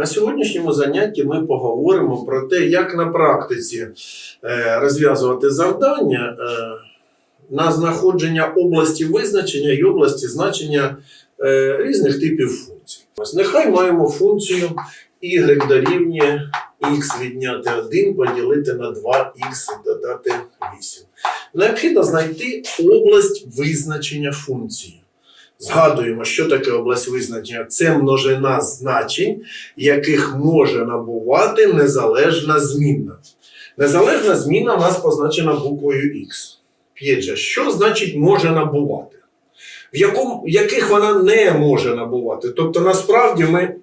На сьогоднішньому занятті ми поговоримо про те, як на практиці е, розв'язувати завдання е, на знаходження області визначення і області значення е, різних типів функцій. Ось нехай маємо функцію y дорівнює x відняти 1 поділити на 2x додати 8. Необхідно знайти область визначення функції. Згадуємо, що таке область визначення. Це множина значень, яких може набувати незалежна змінна. Незалежна змінна у нас позначена буквою X. П'єтже, що значить може набувати? В якому, яких вона не може набувати? Тобто, насправді ми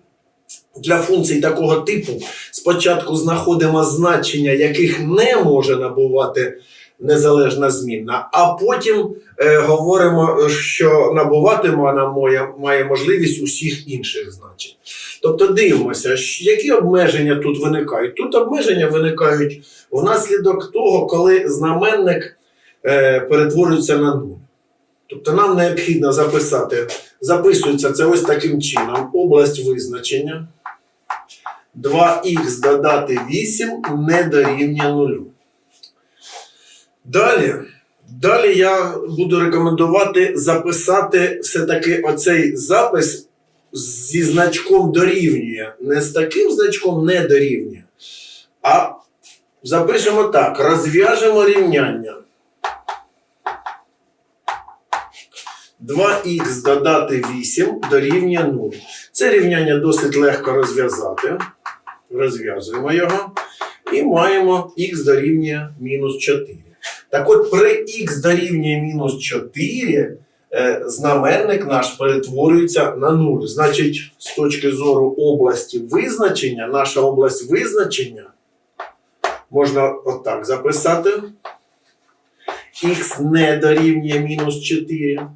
для функцій такого типу спочатку знаходимо значення, яких не може набувати незалежна змінна, а потім е, говоримо, що набувати вона має, має можливість усіх інших значень. Тобто дивимося, які обмеження тут виникають. Тут обмеження виникають внаслідок того, коли знаменник е, перетворюється на нуль. Тобто нам необхідно записати, записується це ось таким чином: область визначення. 2х додати 8 не дорівнює нулю. Далі, далі я буду рекомендувати записати все-таки оцей запис зі значком дорівнює. Не з таким значком не дорівнює. А запишемо так: розв'яжемо рівняння. 2х додати 8 дорівнює 0. Це рівняння досить легко розв'язати. Розв'язуємо його. І маємо х дорівнює мінус 4. Так от при х дорівнює мінус 4 е, знаменник наш перетворюється на 0. Значить, з точки зору області визначення, наша область визначення можна отак записати. х не дорівнює мінус 4.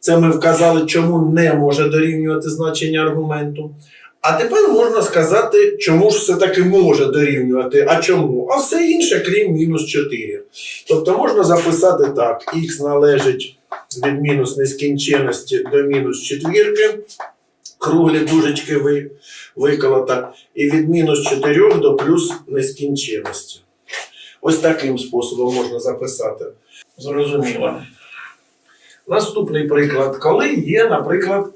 Це ми вказали, чому не може дорівнювати значення аргументу. А тепер можна сказати, чому ж все-таки може дорівнювати. А чому? А все інше, крім мінус 4. Тобто можна записати так: х належить від мінус нескінченності до мінус четвірки, круглі дужечки ви, виколота, і від мінус 4 до плюс нескінченності. Ось таким способом можна записати. Зрозуміло. Наступний приклад, коли є, наприклад,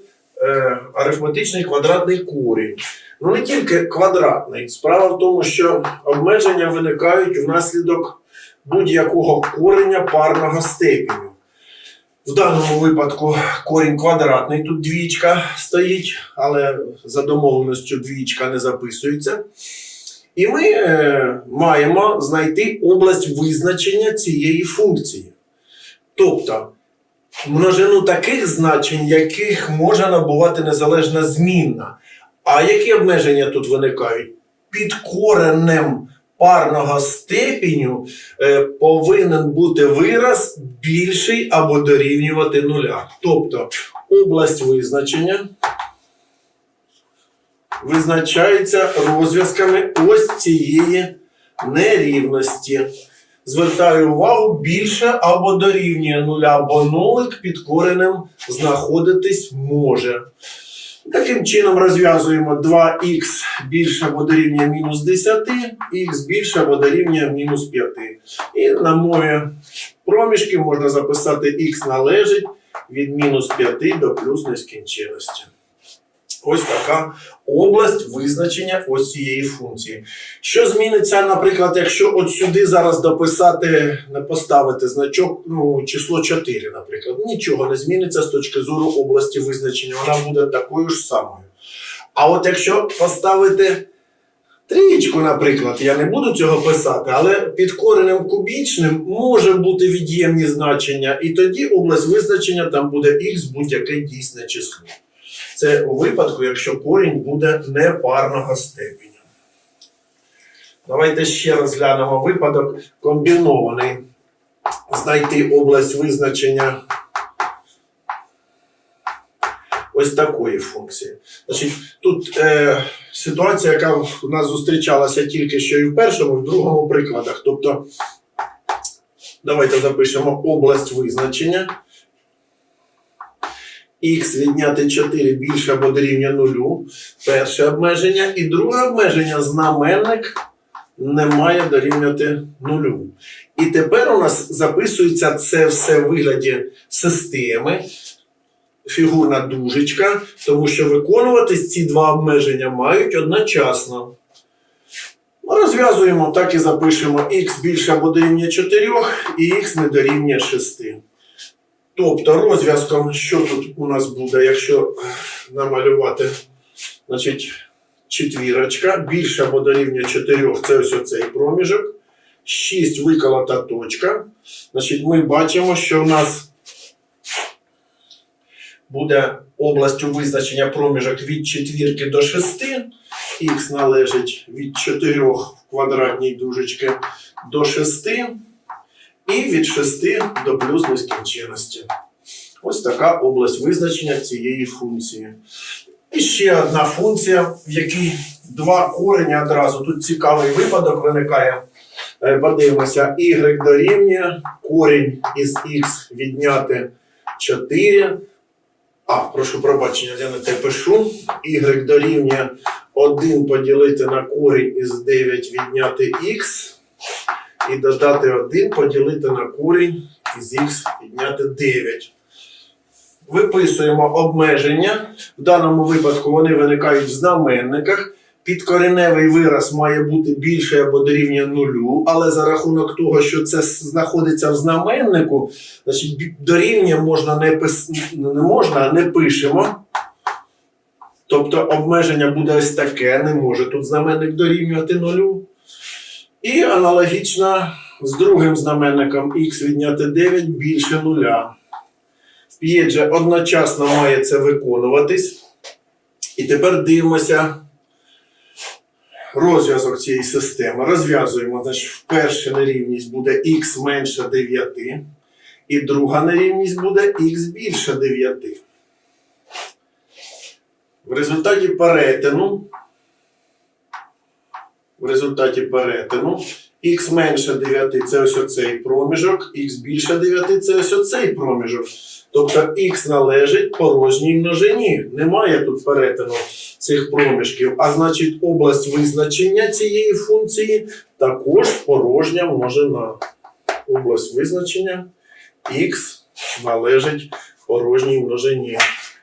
е, арифметичний квадратний корінь. Ну не тільки квадратний. Справа в тому, що обмеження виникають внаслідок будь-якого кореня парного степеню. В даному випадку корінь квадратний, тут двічка стоїть, але за домовленістю двічка не записується. І ми е, маємо знайти область визначення цієї функції. Тобто множину таких значень, яких може набувати незалежна змінна. А які обмеження тут виникають? Під коренем парного степеню е, повинен бути вираз більший або дорівнювати нуля. Тобто область визначення визначається розв'язками ось цієї нерівності. Звертаю увагу, більше або дорівнює нуля, бо нулик під коренем знаходитись може. Таким чином розв'язуємо 2х більше або дорівнює мінус 10, х більше або дорівнює мінус 5. І на мові проміжків можна записати х належить від мінус 5 до плюс нескінченності. Ось така область визначення ось цієї функції. Що зміниться, наприклад, якщо от сюди зараз дописати, поставити значок, ну, число 4, наприклад, нічого не зміниться з точки зору області визначення, вона буде такою ж самою. А от якщо поставити трієчку, наприклад, я не буду цього писати, але під коренем кубічним може бути від'ємні значення, і тоді область визначення там буде х будь-яке дійсне число. Це у випадку, якщо корінь буде непарного степеня. Давайте ще розглянемо випадок комбінований. Знайти область визначення ось такої функції. Значить, тут е, ситуація, яка у нас зустрічалася тільки що і в першому, і в другому прикладах. Тобто, давайте запишемо область визначення х відняти 4 більше або дорівнює нулю. Перше обмеження. І друге обмеження знаменник не має дорівнювати нулю. І тепер у нас записується це все в вигляді системи, фігурна дужечка, тому що виконуватись ці два обмеження мають одночасно. Розв'язуємо, так і запишемо х більше або дорівнює 4 і х не дорівнює 6. Тобто розв'язком, що тут у нас буде, якщо намалювати, значить, четвірочка більше або дорівнює 4, це ось оцей проміжок. 6 виколота точка. Значить, ми бачимо, що в нас буде областю визначення проміжок від четвірки до 6. Х належить від 4 в квадратній дужечки до 6. І від 6 до плюс нескінченності. Ось така область визначення цієї функції. І ще одна функція, в якій два корені одразу. Тут цікавий випадок виникає. Е, Подивимося, y дорівнює корінь із x відняти 4. А, прошу пробачення, я не те пишу. y дорівнює 1 поділити на корінь із 9 відняти x. І додати 1 поділити на корінь із x відняти 9. Виписуємо обмеження. В даному випадку вони виникають в знаменниках. Підкореневий вираз має бути більше або дорівнює нулю, але за рахунок того, що це знаходиться в знаменнику, значить дорівнює можна не пис... не можна, а не пишемо. Тобто обмеження буде ось таке, не може тут знаменник дорівнювати нулю. І аналогічно з другим знаменником х відняти 9 більше нуля. П'єдже одночасно має це виконуватись. І тепер дивимося розв'язок цієї системи. Розв'язуємо, значить, перша нерівність буде х менше 9, і друга нерівність буде х більше 9. В результаті перетину, в результаті перетину х менше 9 це ось оцей проміжок, х більше 9 це ось оцей проміжок. Тобто х належить порожній множині. Немає тут перетину цих проміжків. А значить, область визначення цієї функції також порожня множина. Область визначення х належить порожній множині.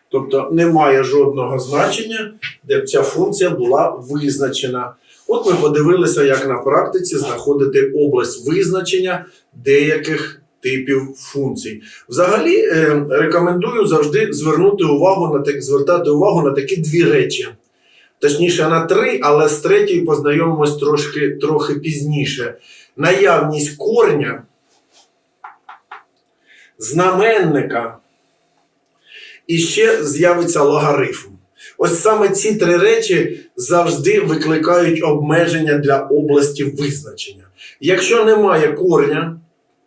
Тобто немає жодного значення, де б ця функція була визначена. От ми подивилися, як на практиці знаходити область визначення деяких типів функцій. Взагалі е, рекомендую завжди звернути увагу на так, звертати увагу на такі дві речі. Точніше, на три, але з третьою познайомимось трошки, трохи пізніше. Наявність корня, знаменника і ще з'явиться логарифм. Ось саме ці три речі завжди викликають обмеження для області визначення. Якщо немає корня,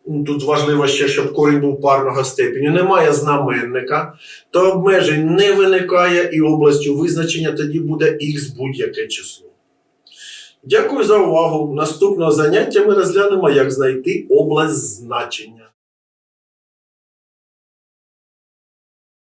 ну, тут важливо ще, щоб корінь був парного степеню, немає знаменника, то обмежень не виникає і областю визначення тоді буде х будь-яке число. Дякую за увагу. Наступного заняття ми розглянемо, як знайти область значення.